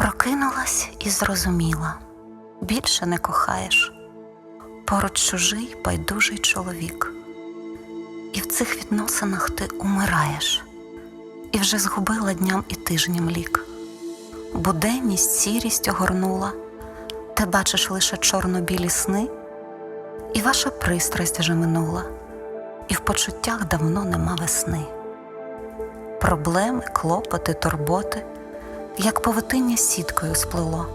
Прокинулась і зрозуміла більше не кохаєш. Поруч чужий байдужий чоловік. І в цих відносинах ти умираєш, і вже згубила дням і тижням лік. Буденність сірість огорнула, ти бачиш лише чорно-білі сни, і ваша пристрасть вже минула, і в почуттях давно нема весни. Проблеми, клопоти, турботи, як павутиння сіткою сплило.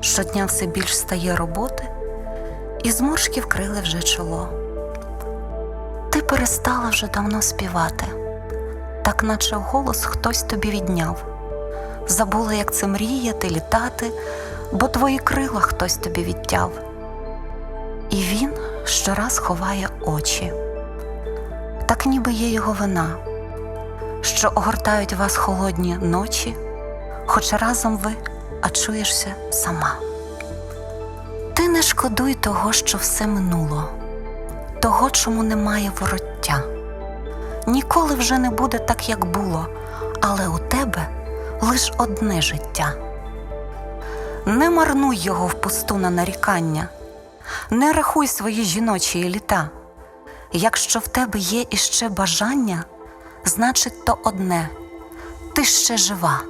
Щодня все більш стає роботи, і зморшки вкрили вже чоло. Ти перестала вже давно співати, так наче голос хтось тобі відняв. Забула, як це мріяти, літати, бо твої крила хтось тобі відтяв. І він щораз ховає очі, так ніби є його вина, що огортають вас холодні ночі, хоч разом ви, а чуєшся сама. Ти не шкодуй того, що все минуло, того, чому немає вороття. Ніколи вже не буде так, як було, але у тебе лиш одне життя. Не марнуй його впусту на нарікання, не рахуй свої жіночі літа. Якщо в тебе є іще бажання, значить то одне ти ще жива.